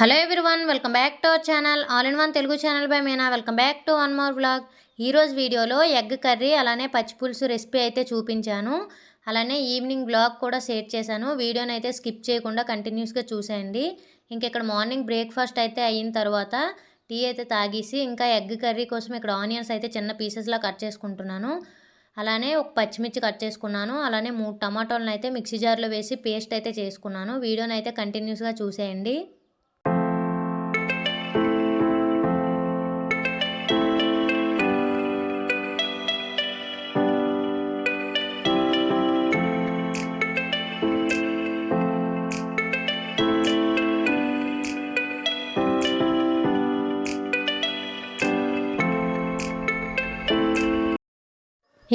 Hello everyone welcome back to our channel all in one Telugu channel by Meena welcome back to one more blog ఈరోజు వీడియోలో egg curry అలానే పచ్చిపులుసు recipe అయితే చూపించాను. అలానే evening blog కూడా share చేశాను. వీడియోని అయితే స్కిప్ చేయకుండా కంటిన్యూస్గా చూసేయండి. ఇంక ఇక్కడ మార్నింగ్ బ్రేక్ఫాస్ట్ అయితే అయిన తర్వాత టీ అయితే తాగేసి ఇంకా ఎగ్ కర్రీ కోసం ఇక్కడ ఆనియన్స్ అయితే చిన్న పీసెస్లా కట్ చేసుకుంటున్నాను. అలానే ఒక పచ్చిమిర్చి కట్ చేసుకున్నాను. అలానే మూడు టమాటోలను అయితే మిక్సీ జార్లో వేసి పేస్ట్ అయితే చేసుకున్నాను. వీడియోని అయితే కంటిన్యూస్గా చూసేయండి.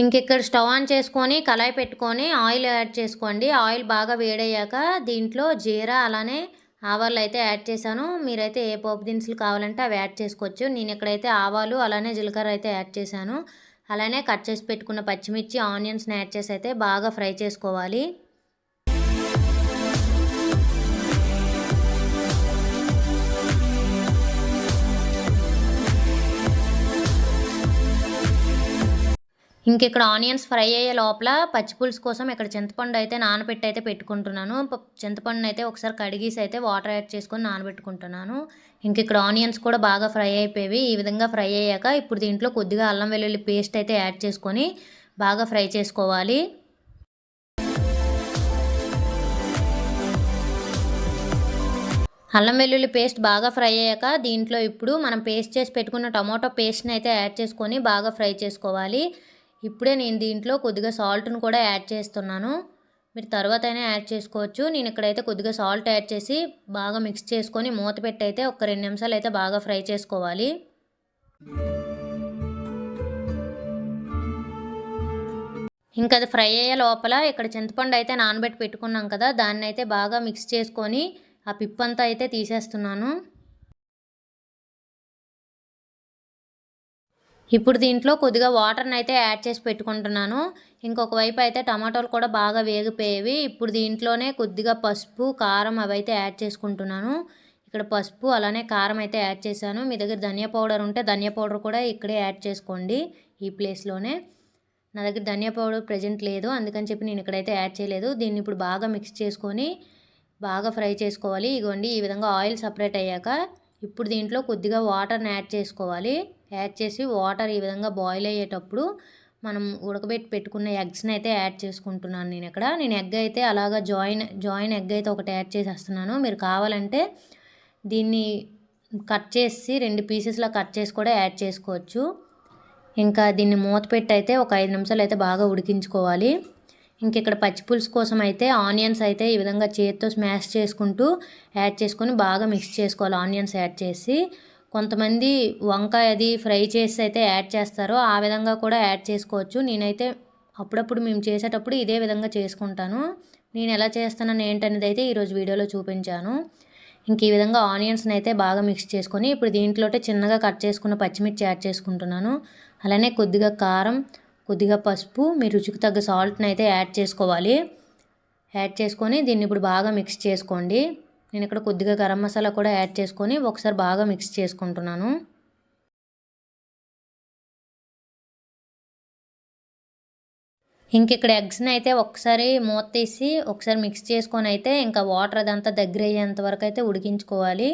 ఇంకెక్కడ స్టవ్ ఆన్ చేసుకొని కళాయి పెట్టుకొని ఆయిల్ యాడ్ చేసుకోండి. ఆయిల్ బాగా వేడయ్యాక దీంట్లో జీరా అలానే ఆవాలు అయితే యాడ్ చేశాను. మీరైతే ఏ పోపు దినుసులు కావాలంటే అవి యాడ్ చేసుకోవచ్చు. నేను ఇక్కడైతే ఆవాలు అలానే జీలకర్ర అయితే యాడ్ చేశాను. అలానే కట్ చేసి పెట్టుకున్న పచ్చిమిర్చి ఆనియన్స్ని యాడ్ చేసి అయితే బాగా ఫ్రై చేసుకోవాలి. ఇంక ఇక్కడ ఆనియన్స్ ఫ్రై అయ్యే లోపల పచ్చిపులుసు కోసం ఇక్కడ చింతపండు అయితే నానబెట్టి అయితే పెట్టుకుంటున్నాను చింతపండుని అయితే ఒకసారి కడిగేసి అయితే వాటర్ యాడ్ చేసుకొని నానబెట్టుకుంటున్నాను. ఇంక ఇక్కడ ఆనియన్స్ కూడా బాగా ఫ్రై అయిపోయి ఈ విధంగా ఫ్రై అయ్యాక ఇప్పుడు దీంట్లో కొద్దిగా అల్లం వెల్లుల్లి పేస్ట్ అయితే యాడ్ చేసుకొని బాగా ఫ్రై చేసుకోవాలి. అల్లం వెల్లుల్లి పేస్ట్ బాగా ఫ్రై అయ్యాక దీంట్లో ఇప్పుడు మనం పేస్ట్ చేసి పెట్టుకున్న టమాటో పేస్ట్ని అయితే యాడ్ చేసుకొని బాగా ఫ్రై చేసుకోవాలి. ఇప్పుడే నేను దీంట్లో కొద్దిగా సాల్ట్ను కూడా యాడ్ చేస్తున్నాను. మీరు తర్వాత అయినా యాడ్ చేసుకోవచ్చు. నేను ఇక్కడైతే కొద్దిగా సాల్ట్ యాడ్ చేసి బాగా మిక్స్ చేసుకొని మూత పెట్టి అయితే ఒక రెండు నిమిషాలు అయితే బాగా ఫ్రై చేసుకోవాలి. ఇంకా అది ఫ్రై అయ్యే లోపల ఇక్కడ చింతపండు అయితే నానబెట్టి పెట్టుకున్నాం కదా దాన్ని అయితే బాగా మిక్స్ చేసుకొని ఆ పిప్పంతా అయితే తీసేస్తున్నాను. ఇప్పుడు దీంట్లో కొద్దిగా వాటర్ని అయితే యాడ్ చేసి పెట్టుకుంటున్నాను. ఇంకొక వైపు అయితే టమాటోలు కూడా బాగా వేగిపోయేవి. ఇప్పుడు దీంట్లోనే కొద్దిగా పసుపు కారం అవి అయితే యాడ్ చేసుకుంటున్నాను. ఇక్కడ పసుపు అలానే కారం అయితే యాడ్ చేశాను. మీ దగ్గర ధనియా పౌడర్ ఉంటే ధనియా పౌడర్ కూడా ఇక్కడే యాడ్ చేసుకోండి ఈ ప్లేస్లోనే. నా దగ్గర ధనియా పౌడర్ ప్రజెంట్ లేదు. అందుకని చెప్పి నేను ఇక్కడైతే యాడ్ చేయలేదు. దీన్ని ఇప్పుడు బాగా మిక్స్ చేసుకొని బాగా ఫ్రై చేసుకోవాలి. ఇగోండి ఈ విధంగా ఆయిల్ సపరేట్ అయ్యాక ఇప్పుడు దీంట్లో కొద్దిగా వాటర్ని యాడ్ చేసుకోవాలి. యాడ్ చేసి వాటర్ ఈ విధంగా బాయిల్ అయ్యేటప్పుడు మనం ఉడకబెట్టి పెట్టుకున్న ఎగ్స్ని అయితే యాడ్ చేసుకుంటున్నాను నేను ఇక్కడ. నేను ఎగ్ అయితే అలాగా జాయిన్ జాయిన్ ఎగ్ అయితే ఒకటి యాడ్ చేసేస్తున్నాను. మీరు కావాలంటే దీన్ని కట్ చేసి రెండు పీసెస్లో కట్ చేసి కూడా యాడ్ చేసుకోవచ్చు. ఇంకా దీన్ని మూత పెట్టి అయితే ఒక ఐదు నిమిషాలు అయితే బాగా ఉడికించుకోవాలి. ఇంక ఇక్కడ పచ్చిపులుసు కోసం అయితే ఆనియన్స్ అయితే ఈ విధంగా చేతితో స్మాష్ చేసుకుంటూ యాడ్ చేసుకొని బాగా మిక్స్ చేసుకోవాలి ఆనియన్స్ యాడ్ చేసి. కొంతమంది వంకాయ అది ఫ్రై చేసి అయితే యాడ్ చేస్తారో ఆ విధంగా కూడా యాడ్ చేసుకోవచ్చు. నేనైతే అప్పుడప్పుడు మేము చేసేటప్పుడు ఇదే విధంగా చేసుకుంటాను. నేను ఎలా చేస్తానని ఏంటనేది అయితే ఈరోజు వీడియోలో చూపించాను. ఇంక ఈ విధంగా ఆనియన్స్ని అయితే బాగా మిక్స్ చేసుకొని ఇప్పుడు దీంట్లో చిన్నగా కట్ చేసుకున్న పచ్చిమిర్చి యాడ్ చేసుకుంటున్నాను. అలానే కొద్దిగా కారం కొద్దిగా పసుపు మీ రుచికి తగ్గ సాల్ట్ని అయితే యాడ్ చేసుకోవాలి. యాడ్ చేసుకొని దీన్ని ఇప్పుడు బాగా మిక్స్ చేసుకోండి. నేను ఇక్కడ కొద్దిగా గరం మసాలా కూడా యాడ్ చేసుకొని ఒకసారి బాగా మిక్స్ చేసుకుంటున్నాను. ఇంక ఇక్కడ ఎగ్స్ని అయితే ఒకసారి మూత తీసి ఒకసారి మిక్స్ చేసుకొని అయితే ఇంకా వాటర్ అదంతా దగ్గర అయ్యేంత వరకు అయితే ఉడికించుకోవాలి.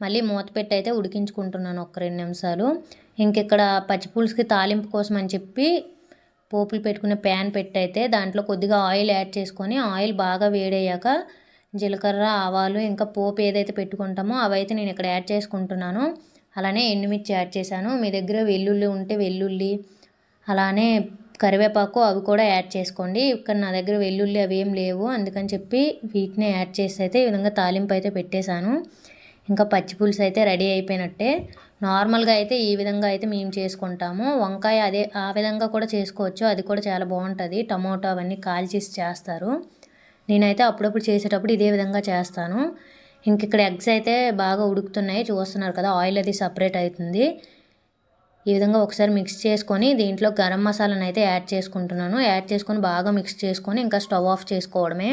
మళ్ళీ మూత పెట్టి అయితే ఉడికించుకుంటున్నాను ఒక రెండు నిమిషాలు. ఇంక ఇక్కడ పచ్చిపులుసుకి తాలింపు కోసం అని చెప్పి పోపులు పెట్టుకునే ప్యాన్ పెట్టి అయితే దాంట్లో కొద్దిగా ఆయిల్ యాడ్ చేసుకొని ఆయిల్ బాగా వేడయ్యాక జీలకర్ర ఆవాలు ఇంకా పోపు ఏదైతే పెట్టుకుంటామో అవైతే నేను ఇక్కడ యాడ్ చేసుకుంటున్నాను. అలానే ఎండుమిర్చి యాడ్ చేశాను. మీ దగ్గర వెల్లుల్లి ఉంటే వెల్లుల్లి అలానే కరివేపాకు అవి కూడా యాడ్ చేసుకోండి. ఇక్కడ నా దగ్గర వెల్లుల్లి అవి ఏం లేవు. అందుకని చెప్పి వీటిని యాడ్ చేసి అయితే ఈ విధంగా తాలింపు అయితే పెట్టేశాను. ఇంకా పచ్చి పులుసు అయితే రెడీ అయిపోయినట్టే. నార్మల్గా అయితే ఈ విధంగా అయితే మేము చేసుకుంటాము. వంకాయ అదే ఆ విధంగా కూడా చేసుకోవచ్చు. అది కూడా చాలా బాగుంటుంది. టమోటో అవన్నీ కాల్చేసి చేస్తారు. నేనైతే అప్పుడప్పుడు చేసేటప్పుడు ఇదే విధంగా చేస్తాను. ఇంక ఇక్కడ ఎగ్స్ అయితే బాగా ఉడుకుతున్నాయి. చూస్తున్నారు కదా ఆయిల్ అది సపరేట్ అవుతుంది ఈ విధంగా ఒకసారి మిక్స్ చేసుకొని దీంట్లో గరం మసాలాను అయితే యాడ్ చేసుకుంటున్నాను. యాడ్ చేసుకొని బాగా మిక్స్ చేసుకొని ఇంకా స్టవ్ ఆఫ్ చేసుకోవడమే.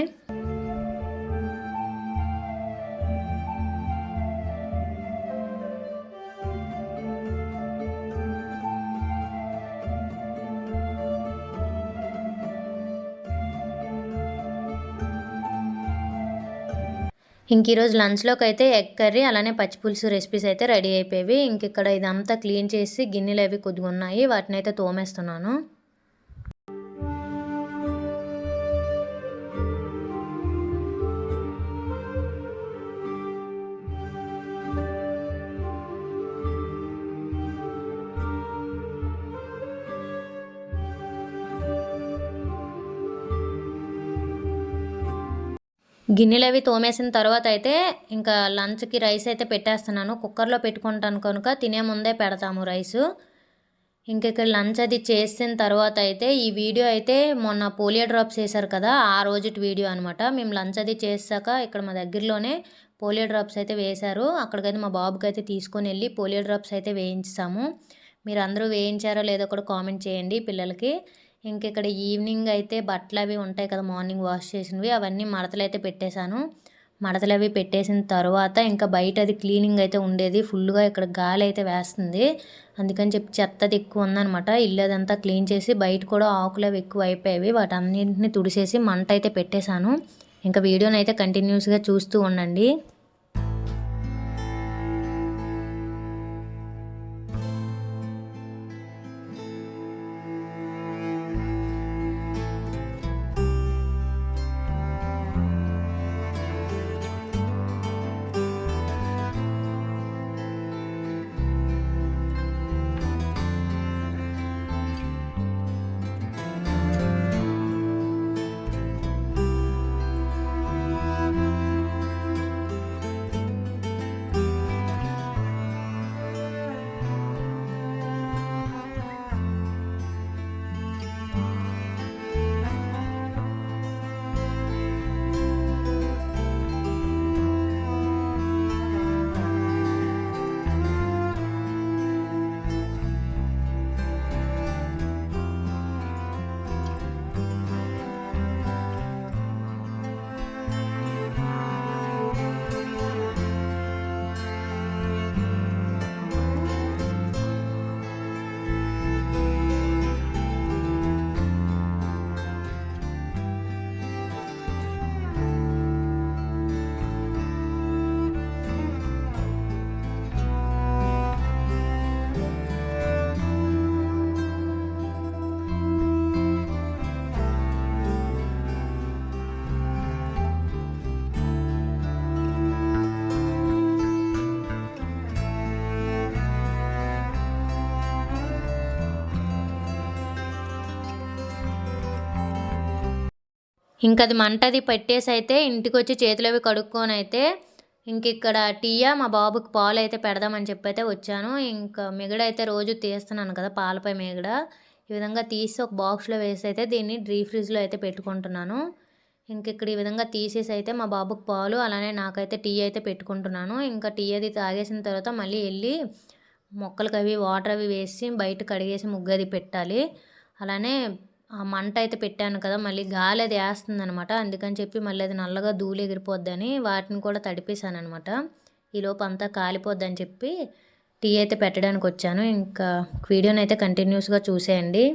ఇంక ఈరోజు లంచ్లోకి అయితే ఎగ్ కర్రీ అలానే పచ్చిపులుసు రెసిపీస్ అయితే రెడీ అయిపోయేవి. ఇంక ఇక్కడ ఇదంతా క్లీన్ చేసి గిన్నెలు అవి కొద్దిగా ఉన్నాయి. వాటిని అయితే తోమేస్తున్నాను. గిన్నెలు అవి తోమేసిన తర్వాత అయితే ఇంకా లంచ్కి రైస్ అయితే పెట్టేస్తున్నాను. కుక్కర్లో పెట్టుకుంటాను కనుక తినే ముందే పెడతాము రైసు. ఇంక ఇక్కడ లంచ్ అది చేసిన తర్వాత అయితే ఈ వీడియో అయితే మొన్న పోలియో డ్రాప్స్ వేశారు కదా ఆ రోజుటి వీడియో అనమాట మేము లంచ్ అది చేసాక ఇక్కడ మా దగ్గరలోనే పోలియో డ్రాప్స్ అయితే వేశారు. అక్కడికైతే మా బాబుకి అయితే తీసుకొని వెళ్ళి పోలియో డ్రాప్స్ అయితే వేయించాము. మీరు అందరూ వేయించారో లేదో కూడా కామెంట్ చేయండి పిల్లలకి. ఇంక ఇక్కడ ఈవినింగ్ అయితే బట్టలు అవి ఉంటాయి కదా మార్నింగ్ వాష్ చేసినవి అవన్నీ మడతలు అయితే పెట్టేశాను. మడతలు అవి పెట్టేసిన తర్వాత ఇంకా బయట అది క్లీనింగ్ అయితే ఉండేది. ఫుల్గా ఇక్కడ గాలి అయితే వేస్తుంది. అందుకని చెప్పి చెత్తది ఎక్కువ ఉందనమాట ఇల్లు అదంతా క్లీన్ చేసి బయట కూడా ఆకులు అవి ఎక్కువ అయిపోయేవి వాటన్నింటిని తుడిసేసి మంట అయితే పెట్టేశాను. ఇంకా వీడియోని అయితే కంటిన్యూస్గా చూస్తూ ఉండండి. ఇంకది అది మంటది పెట్టేసి అయితే ఇంటికి వచ్చి చేతులు అవి కడుక్కొని అయితే ఇంక ఇక్కడ టీయా మా బాబుకి పాలు అయితే పెడదామని చెప్పి అయితే వచ్చాను. ఇంకా మిగడ అయితే రోజు తీస్తున్నాను కదా పాలపై మిగడ. ఈ విధంగా తీసి ఒక బాక్స్లో వేసి అయితే దీన్ని డ్రీ ఫ్రిడ్జ్లో అయితే పెట్టుకుంటున్నాను. ఇంక ఇక్కడ ఈ విధంగా తీసేసి అయితే మా బాబుకి పాలు అలానే నాకైతే టీ అయితే పెట్టుకుంటున్నాను. ఇంకా టీ అది తాగేసిన తర్వాత మళ్ళీ వెళ్ళి మొక్కలకి అవి వాటర్ అవి వేసి బయట కడిగేసి ముగ్గది పెట్టాలి. అలానే ఆ మంట అయితే పెట్టాను కదా మళ్ళీ గాలి అది వేస్తుంది అనమాట అందుకని చెప్పి మళ్ళీ అది నల్లగా ధూళి ఎగిరిపోద్దని వాటిని కూడా తడిపేశాను అనమాట ఈలోపు అంతా కాలిపోద్దని చెప్పి టీ అయితే పెట్టడానికి వచ్చాను ఇంకా వీడియోని అయితే కంటిన్యూస్గా చూసేయండి.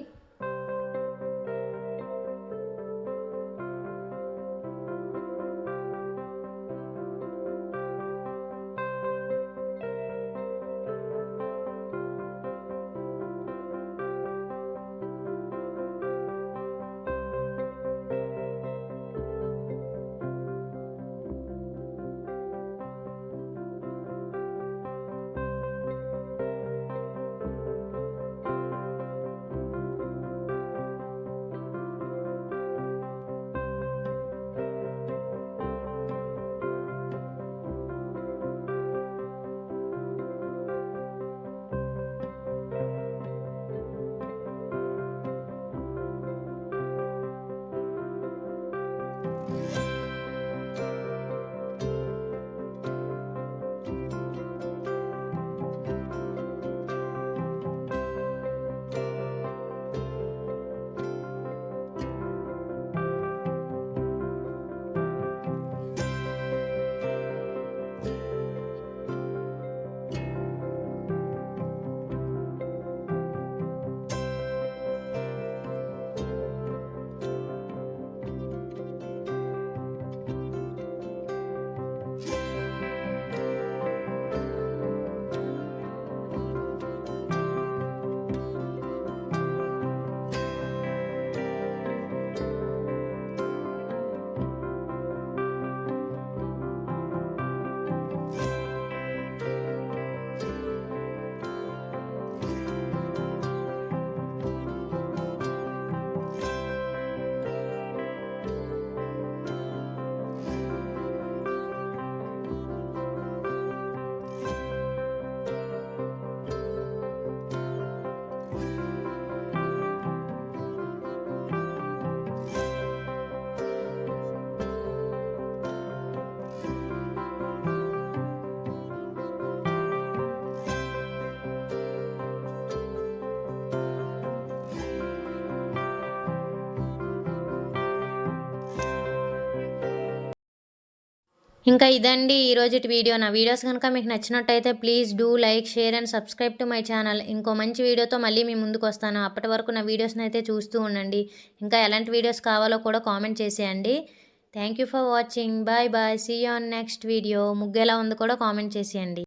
ఇంకా ఇదండి ఈరోజు వీడియో. నా వీడియోస్ కనుక మీకు నచ్చినట్టయితే please do like share and subscribe to my channel. ఇంకో మంచి వీడియోతో మళ్ళీ మీ ముందుకు వస్తాను. అప్పటి వరకు నా వీడియోస్ని అయితే చూస్తూ ఉండండి. ఇంకా ఎలాంటి వీడియోస్ కావాలో కూడా కామెంట్ చేసేయండి. Thank you for watching. Bye bye. See on next video. ముగ్గు ఎలా ఉంది కూడా కామెంట్ చేసేయండి.